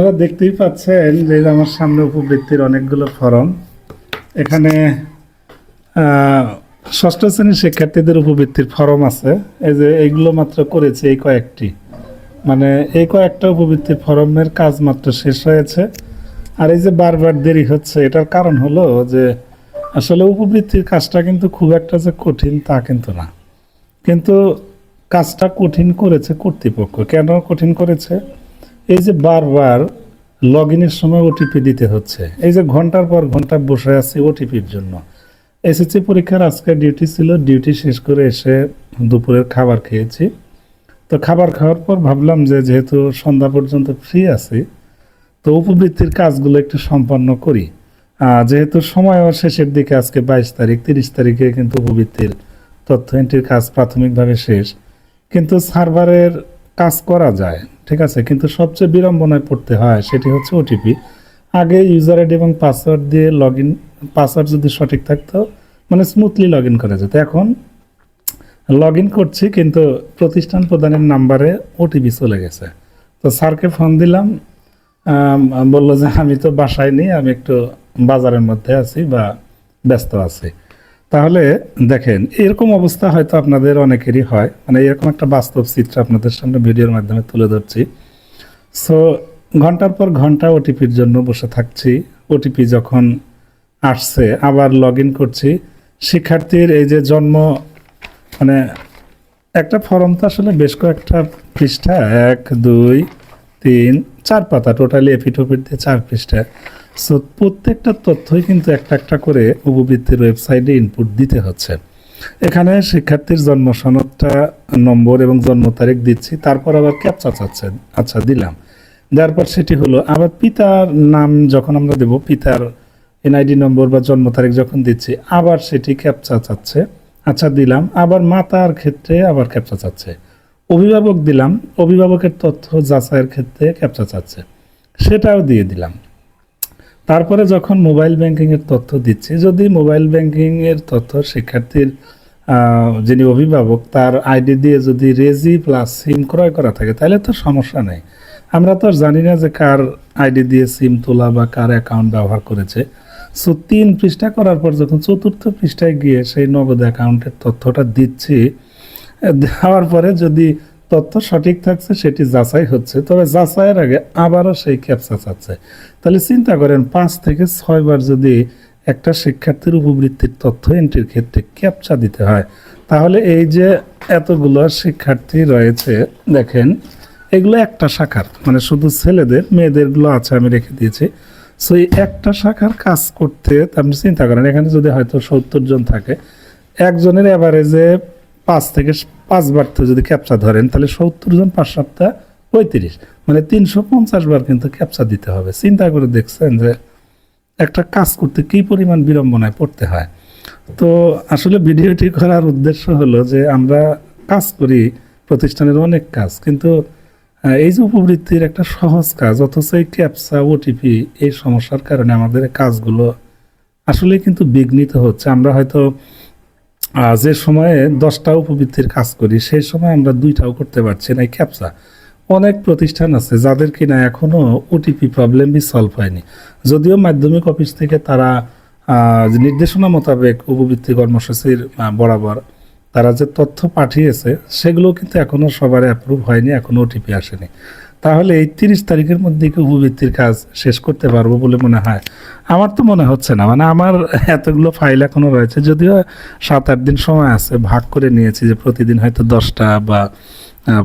আপনারা দেখতেই পাচ্ছেন যে আমার সামনে উপবৃত্তির অনেকগুলো ফর্ম। এখানে ষষ্ঠ শ্রেণির শিক্ষার্থীদের উপবৃত্তির ফর্ম আছে। এই যে এইগুলো মাত্র করেছে এই কয়েকটি। মানে এই কয়েকটা উপবৃত্তির ফর্মের কাজ মাত্র শেষ হয়েছে। আর এই যে বারবার দেরি হচ্ছে, এটার কারণ হলো যে আসলে উপবৃত্তির কাজটা কিন্তু খুব একটা যে কঠিন তা কিন্তু না। কিন্তু কাজটা কঠিন করেছে কর্তৃপক্ষ। কেন কঠিন করেছে? এই যে বারবার লগ ইনের সময় ওটিপি দিতে হচ্ছে, এই যে ঘণ্টার পর ঘণ্টা বসে আছি ওটিপির জন্য। এসএসসি পরীক্ষার আজকে ডিউটি ছিল ডিউটি শেষ করে এসে দুপুরের খাবার খেয়েছি। তো খাবার খাওয়ার পর ভাবলাম যে যেহেতু সন্ধ্যা পর্যন্ত ফ্রি আছি, তো উপবৃত্তির কাজগুলো একটু সম্পন্ন করি। যেহেতু সময়ও শেষের দিকে আজকে বাইশ তারিখ, তিরিশ তারিখে কিন্তু উপবৃত্তির তথ্য এন্ট্রির কাজ প্রাথমিকভাবে শেষ। কিন্তু সার্ভারের কাজ করা যায় ঠিক আছে? কিন্তু সবচেয়ে বিড়ম্বনায় পড়তে হয় সেটি হচ্ছে ওটিপি আগে ইউজার আইডি এবং পাসওয়ার্ড দিয়ে লগ ইন পাসওয়ার্ড যদি সঠিক থাকতো মানে স্মুথলি লগ ইন করা যেত। এখন লগ ইন করছি, কিন্তু প্রতিষ্ঠান প্রদানের নাম্বারে ওটিপি চলে গেছে। তো স্যারকে ফোন দিলাম বলল যে আমি তো বাসায় নেই, আমি একটু বাজারের মধ্যে আছি বা ব্যস্ত আছি। তাহলে দেখেন, এরকম অবস্থা হয়তো আপনাদের অনেকেরই হয়। মানে এরকম একটা বাস্তব চিত্র আপনাদের সামনে ভিডিওর মাধ্যমে তুলে ধরছি। সো ঘণ্টার পর ঘণ্টা ওটিপির জন্য বসে থাকছি। ওটিপি যখন আসছে, আবার লগ করছি। শিক্ষার্থীর এই যে জন্ম মানে একটা ফর্ম তো আসলে বেশ কয়েকটা পৃষ্ঠা, এক, দুই, তিন, চার পাতা টোটালি এপিটোপিট দিয়ে চার পৃষ্ঠা। সো প্রত্যেকটা তথ্যই কিন্তু একটা একটা করে উপবৃত্তির ওয়েবসাইটে ইনপুট দিতে হচ্ছে। এখানে শিক্ষার্থীর জন্ম সনদটা, নম্বর এবং জন্ম তারিখ দিচ্ছি, তারপর আবার ক্যাপচা চাচ্ছে আচ্ছা দিলাম। দেওয়ার পর সেটি হলো, আবার পিতার নাম যখন আমরা দেব, পিতার এনআইডি নম্বর বা জন্ম তারিখ যখন দিচ্ছি, আবার সেটি ক্যাপচা চাচ্ছে আচ্ছা দিলাম। আবার মাতার ক্ষেত্রে আবার ক্যাপচা চাচ্ছে। অভিভাবক দিলাম, অভিভাবকের তথ্য যাচাইয়ের ক্ষেত্রে ক্যাপচা চাচ্ছে। সেটাও দিয়ে দিলাম। তারপরে যখন মোবাইল ব্যাংকিংয়ের তথ্য দিচ্ছি, যদি মোবাইল ব্যাংকিংয়ের তথ্য শিক্ষার্থীর যিনি অভিভাবক, তার আইডি দিয়ে যদি রেজি প্লাস সিম ক্রয় করা থাকে, তাহলে তো সমস্যা নেই। আমরা তো জানি না যে কার আইডি দিয়ে সিম তোলা বা কার অ্যাকাউন্ট ব্যবহার করেছে। সো, তিন পৃষ্ঠা করার পর যখন চতুর্থ পৃষ্ঠায় গিয়ে সেই নগদ অ্যাকাউন্টের তথ্যটা দিচ্ছি, দেওয়ার পরে যদি তথ্য সঠিক থাকছে, সেটি যাচাই হচ্ছে। তবে যাচাইয়ের আগে আবারও সেই ক্যাপচা চাচ্ছে। তাহলে চিন্তা করেন, পাঁচ থেকে ছয়বার যদি একটা শিক্ষার্থীর উপবৃত্তির তথ্য এন্ট্রির ক্ষেত্রে ক্যাপচা দিতে হয়, তাহলে এই যে এতগুলো শিক্ষার্থী রয়েছে, দেখেন, এগুলো একটা শাখার মানে শুধু ছেলেদের, মেয়েদেরগুলো আছে, আমি রেখে দিয়েছি। সো এই একটা শাখার কাজ করতে আপনি চিন্তা করেন, এখানে যদি হয়তো সত্তর জন থাকে, একজনের অ্যাভারেজে পাঁচ থেকে পাঁচবার তো যদি ক্যাপচা ধরেন, তাহলে সত্তর জন পাঁচ সপ্তাহ পঁয়ত্রিশ। মানে তিনশো পঞ্চাশ বার কিন্তু ক্যাপচা দিতে হবে। চিন্তা করে দেখছেন যে একটা কাজ করতে কী পরিমাণ বিড়ম্বনায় পড়তে হয়। তো আসলে ভিডিওটি করার উদ্দেশ্য হলো যে আমরা কাজ করি, প্রতিষ্ঠানের অনেক কাজ, কিন্তু এই যে উপবৃত্তির একটা সহজ কাজ, অথচ এই ক্যাপসা ওটিপি এই সমস্যার কারণে আমাদের কাজগুলো আসলে কিন্তু বিঘ্নিত হচ্ছে। আমরা হয়তো যে সময়ে দশটা উপবৃত্তির কাজ করি, সেই সময় আমরা দুইটাও করতে পারছি না ক্যাপসা। অনেক প্রতিষ্ঠান আছে যাদের কিনা এখনও ওটিপি প্রবলেমই সলভ হয়নি। যদিও মাধ্যমিক অফিস থেকে তারা নির্দেশনা মোতাবেক উপবৃত্তি কর্মসূচির বরাবর তারা যে তথ্য পাঠিয়েছে, সেগুলো কিন্তু এখনও সবার অ্যাপ্রুভ হয়নি, এখনও ওটিপি আসেনি। তাহলে এই তিরিশ তারিখের মধ্যে কি উপবৃত্তির কাজ শেষ করতে পারব বলে মনে হয়? আমার তো মনে হচ্ছে না। মানে আমার এতগুলো ফাইল এখনও রয়েছে, যদিও সাত, আট দিন সময় আছে, ভাগ করে নিয়েছি যে প্রতিদিন হয়তো দশটা বা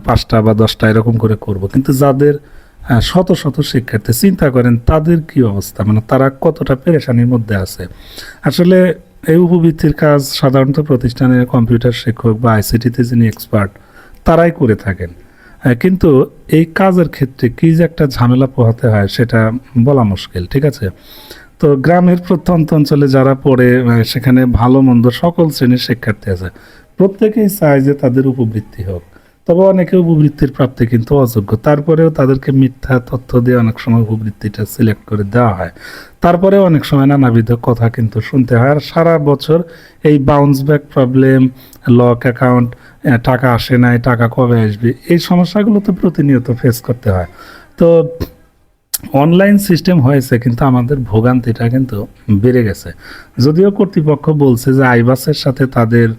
পাঁচটা বা দশটা এরকম করে করব। কিন্তু যাদের শত শত শিক্ষার্থী, চিন্তা করেন তাদের কি অবস্থা? মানে তারা কতটা পেরেশানির মধ্যে আছে? আসলে এই উপবৃত্তির কাজ সাধারণত প্রতিষ্ঠানের কম্পিউটার শিক্ষক বা আইসিটিতে যিনি এক্সপার্ট তারাই করে থাকেন। কিন্তু এই কাজের ক্ষেত্রে কি যে একটা ঝামেলা পোহাতে হয়, সেটা বলা মুশকিল, ঠিক আছে? তো গ্রামের প্রত্যন্ত অঞ্চলে যারা পড়ে সেখানে ভালো মন্দ সকল শ্রেণির শিক্ষার্থী আছে। প্রত্যেকেই চায় যে তাদের উপবৃত্তি হোক। তবে অনেকে উপবৃত্তির প্রাপ্তি কিন্তু অযোগ্য। তারপরেও তাদেরকে মিথ্যা তথ্য দিয়ে অনেক সময় উপবৃত্তিটা সিলেক্ট করে দেওয়া হয়। তারপরে অনেক সময় নানাবিধ কথা কিন্তু শুনতে হয়। আর সারা বছর এই bounce back problem lock account টাকা আসে নাই, টাকা কবে আসবে, এই সমস্যাগুলো তো প্রতিনিয়ত ফেস করতে হয়। তো অনলাইন সিস্টেম হয়েছে, কিন্তু আমাদের ভোগান্তিটা কিন্তু বেড়ে গেছে। যদিও কর্তৃপক্ষ বলছে যে আইবাসের সাথে তাদের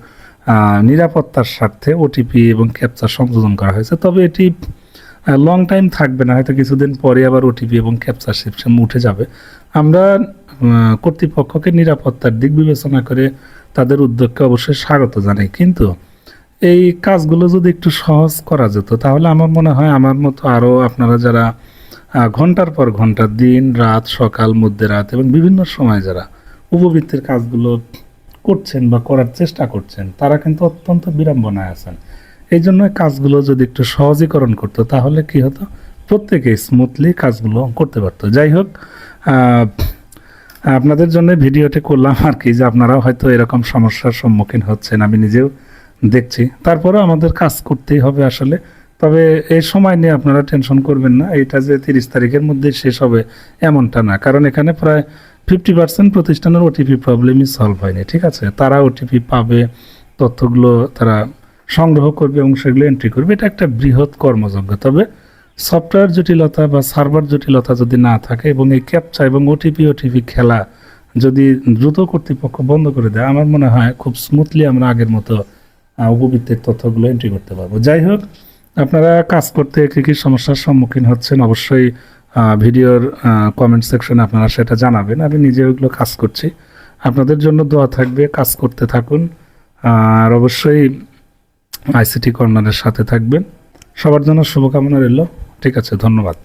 নিরাপত্তার স্বার্থে ওটিপি এবং ক্যাপচার সংযোজন করা হয়েছে। তবে এটি লং টাইম থাকবে না, হয়তো কিছুদিন পরে আবার ওটিপি এবং ক্যাপচার সিস্টেম উঠে যাবে। আমরা কর্তৃপক্ষকে নিরাপত্তার দিক বিবেচনা করে তাদের উদ্যোগকে অবশ্যই স্বাগত জানাই। কিন্তু এই কাজগুলো যদি একটু সহজ করা যেত, তাহলে আমার মনে হয় আমার মতো আরও আপনারা যারা ঘণ্টার পর ঘণ্টা, দিন, রাত, সকাল মধ্যরাত এবং বিভিন্ন সময় যারা উপবৃত্তির কাজগুলো করছেন বা করার চেষ্টা করছেন, তারা কিন্তু অত্যন্ত বিড়ম্বনায় আছেন। এই জন্য কাজগুলো যদি একটু সহজীকরণ করতো, তাহলে কি হতো? প্রত্যেকে স্মুথলি কাজগুলো করতে পারতো। যাই হোক আপনাদের জন্য ভিডিওটি করলাম আর কি, যে আপনারাও হয়তো এরকম সমস্যার সম্মুখীন হচ্ছেন, আমি নিজেও দেখছি। তারপরেও আমাদের কাজ করতেই হবে আসলে। তবে এই সময় নিয়ে আপনারা টেনশন করবেন না এটা যে তিরিশ তারিখের মধ্যে শেষ হবে এমনটা না। কারণ এখানে প্রায় ফিফটি পার্সেন্ট প্রতিষ্ঠানের ওটিপি প্রবলেমই সলভ হয়নি, ঠিক আছে? তারা ওটিপি পাবে, তথ্যগুলো তারা সংগ্রহ করবে, এবং সেগুলো এন্ট্রি করবে। এটা একটা বৃহৎ কর্মযজ্ঞ। তবে সফটওয়্যার জটিলতা বা সার্ভার জটিলতা যদি না থাকে, এবং এই ক্যাপচা এবং ওটিপি ওটিপি খেলা যদি দ্রুত কর্তৃপক্ষ বন্ধ করে দেয়, আমার মনে হয় খুব স্মুথলি আমরা আগের মতো উপবৃত্তির তথ্যগুলো এন্ট্রি করতে পারব। যাই হোক আপনারা কাজ করতে কী কী সমস্যার সম্মুখীন হচ্ছেন? অবশ্যই ভিডিওর কমেন্ট সেকশনে আপনারা সেটা জানাবেন। আমি নিজে ওইগুলো কাজ করছি। আপনাদের জন্য দোয়া থাকবে, কাজ করতে থাকুন। আর অবশ্যই আইসিটি কর্নারের সাথে থাকবেন। সবার জন্য শুভকামনা রইল। ঠিক আছে, ধন্যবাদ।